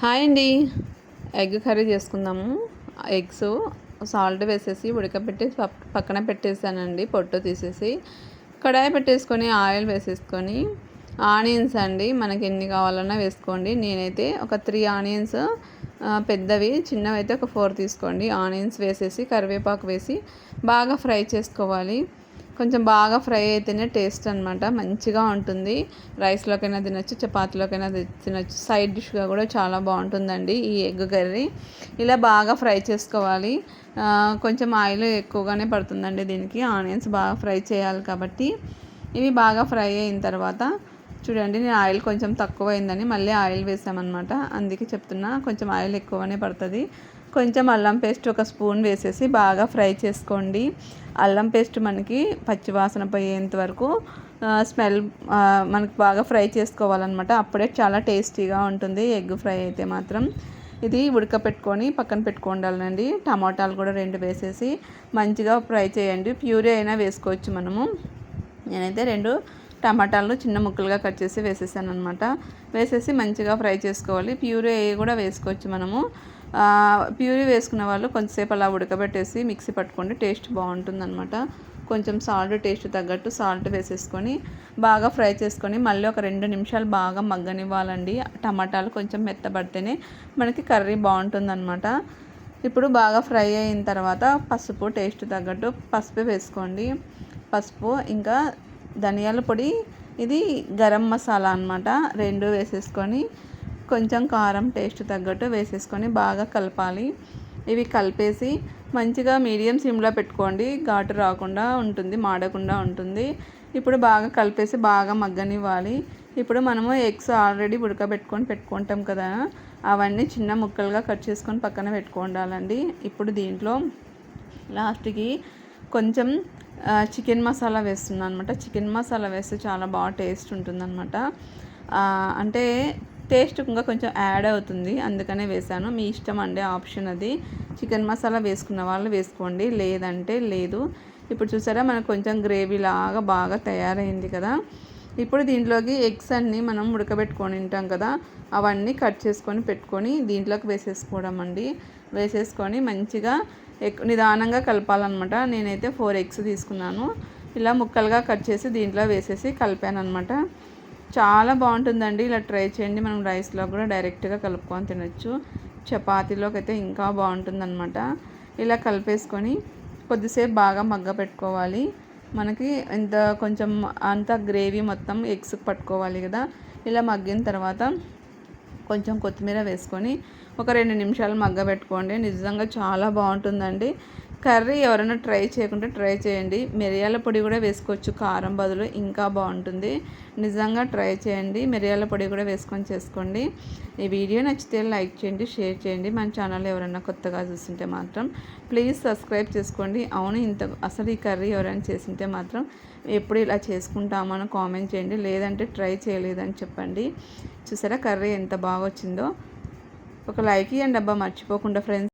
Hi అండి. Egg curry చేసుకుందాము. Eggs salt వేసేసి ఉడకబెట్టి పక్కన పెట్టేసానండి. పొట్టు తీసేసి కడాయి పెట్టేసుకొని ఆయిల్ వేసేసుకొని. ఆనియన్స్ అండి. మనకి ఎన్ని కావాలన్నా వేసుకోండి. నేనైతే ఒక త్రీ ఆనియన్స్ పెద్దవి చిన్నవి అయితే ఒక ఫోర్ తీసుకోండి. ఆనియన్స్ వేసేసి కరివేపాకు వేసి బాగా ఫ్రై చేసుకోవాలి. కొంచెం బాగా ఫ్రై అయితేనే టేస్ట్ అనమాట మంచిగా ఉంటుంది. రైస్లోకైనా తినొచ్చు చపాతీలోకైనా తినొచ్చు. సైడ్ డిష్గా కూడా చాలా బాగుంటుందండి ఈ ఎగ్ కర్రీ. ఇలా బాగా ఫ్రై చేసుకోవాలి. కొంచెం ఆయిల్ ఎక్కువగానే పడుతుందండి దీనికి. ఆనియన్స్ బాగా ఫ్రై చేయాలి కాబట్టి. ఇవి బాగా ఫ్రై అయిన తర్వాత చూడండి నేను ఆయిల్ కొంచెం తక్కువ అయిందని మళ్ళీ ఆయిల్ వేసామన్నమాట. అందుకే చెప్తున్నా కొంచెం ఆయిల్ ఎక్కువనే పడుతుంది. కొంచెం అల్లం పేస్ట్ ఒక స్పూన్ వేసేసి బాగా ఫ్రై చేసుకోండి. అల్లం పేస్ట్ మనకి పచ్చివాసన పోయేంత వరకు స్మెల్ మనకి బాగా ఫ్రై చేసుకోవాలన్నమాట. అప్పుడే చాలా టేస్టీగా ఉంటుంది. ఎగ్ ఫ్రై అయితే మాత్రం ఇది ఉడకపెట్టుకొని పక్కన పెట్టుకోండాలండి. టమాటాలు కూడా రెండు వేసేసి మంచిగా ఫ్రై చేయండి. ప్యూరీ అయినా వేసుకోవచ్చు మనము. నేనైతే రెండు టమాటాలు చిన్న ముక్కలుగా కట్ చేసి వేసేసాను అనమాట వేసేసి మంచిగా ఫ్రై చేసుకోవాలి. ప్యూరీ కూడా వేసుకోవచ్చు మనము. ప్యూరీ వేసుకున్న వాళ్ళు కొంచెంసేపు అలా ఉడకబెట్టేసి మిక్సీ పట్టుకోండి టేస్ట్ బాగుంటుందన్నమాట. కొంచెం సాల్ట్ టేస్ట్ తగ్గట్టు సాల్ట్ వేసేసుకొని బాగా ఫ్రై చేసుకొని మళ్ళీ ఒక రెండు నిమిషాలు బాగా మగ్గనివ్వాలండి. టమాటాలు కొంచెం మెత్తబడితేనే మనకి కర్రీ బాగుంటుందన్నమాట. ఇప్పుడు బాగా ఫ్రై అయిన తర్వాత పసుపు టేస్ట్ తగ్గట్టు పసుపు వేసుకోండి. పసుపు ఇంకా ధనియాల పొడి ఇది గరం మసాలా అనమాట రెండు వేసేసుకొని కొంచెం కారం టేస్ట్ తగ్గట్టు వేసేసుకొని బాగా కలపాలి. ఇవి కలిపేసి మంచిగా మీడియం సిమ్లో పెట్టుకోండి. ఘాటు రాకుండా ఉంటుంది మాడకుండా ఉంటుంది. ఇప్పుడు బాగా కలిపేసి బాగా మగ్గనివ్వాలి. ఇప్పుడు మనము ఎగ్స్ ఆల్రెడీ ఉడకబెట్టుకొని పెట్టుకుంటాం కదా అవన్నీ చిన్న ముక్కలుగా కట్ చేసుకొని పక్కన పెట్టుకోండాలండి. ఇప్పుడు దీంట్లో లాస్ట్కి కొంచెం చికెన్ మసాలా వేస్తున్నాను అనమాట చికెన్ మసాలా వేస్తే చాలా బాగా టేస్ట్ ఉంటుందన్నమాట. అంటే టేస్ట్ ఇంకా కొంచెం యాడ్ అవుతుంది. అందుకనే వేసాను మీ ఇష్టం అండి ఆప్షన్ అది. చికెన్ మసాలా వేసుకున్న వాళ్ళు వేసుకోండి. లేదంటే లేదు. ఇప్పుడు చూసారా మనకు కొంచెం గ్రేవీ లాగా బాగా తయారైంది కదా. ఇప్పుడు దీంట్లోకి ఎగ్స్ అన్నీ మనం ఉడకబెట్టుకొని ఉంటాం కదా. అవన్నీ కట్ చేసుకొని పెట్టుకొని దీంట్లోకి వేసేసుకోవడం అండి. వేసేసుకొని మంచిగా నిదానంగా కలపాలన్నమాట. నేనైతే ఫోర్ ఎగ్స్ తీసుకున్నాను. ఇలా ముక్కలుగా కట్ చేసి దీంట్లో వేసేసి కలిపాను అనమాట చాలా బాగుంటుందండి. ఇలా ట్రై చేయండి. మనం రైస్లో కూడా డైరెక్ట్గా కలుపుకొని తినచ్చు. చపాతీలోకి అయితే ఇంకా బాగుంటుందన్నమాట. ఇలా కలిపేసుకొని కొద్దిసేపు బాగా మగ్గ పెట్టుకోవాలి. మనకి ఎంత కొంచెం అంత గ్రేవీ మొత్తం ఎగ్స్ పట్టుకోవాలి కదా. ఇలా మగ్గిన తర్వాత కొంచెం కొత్తిమీర వేసుకొని ఒక రెండు నిమిషాలు మగ్గ పెట్టుకోండి. నిజంగా చాలా బాగుంటుందండి. కర్రీ ఎవరైనా ట్రై చేయకుంటే ట్రై చేయండి. మిరియాల పొడి కూడా వేసుకోవచ్చు. కారం బదులు ఇంకా బాగుంటుంది. నిజంగా ట్రై చేయండి. మిరియాల పొడి కూడా వేసుకొని చేసుకోండి. ఈ వీడియో నచ్చితే లైక్ చేయండి షేర్ చేయండి. మన ఛానల్ ఎవరైనా కొత్తగా చూస్తుంటే మాత్రం ప్లీజ్ సబ్స్క్రైబ్ చేసుకోండి. అవును ఇంత అసలు ఈ కర్రీ ఎవరైనా చేసింటే మాత్రం ఎప్పుడు ఇలా చేసుకుంటామని కామెంట్ చేయండి. లేదంటే ట్రై చేయలేదని చెప్పండి. చూసారా కర్రీ ఎంత బాగా వచ్చిందో? ఒక లైక్ ఇవ్వండి అబ్బా. మర్చిపోకుండా ఫ్రెండ్స్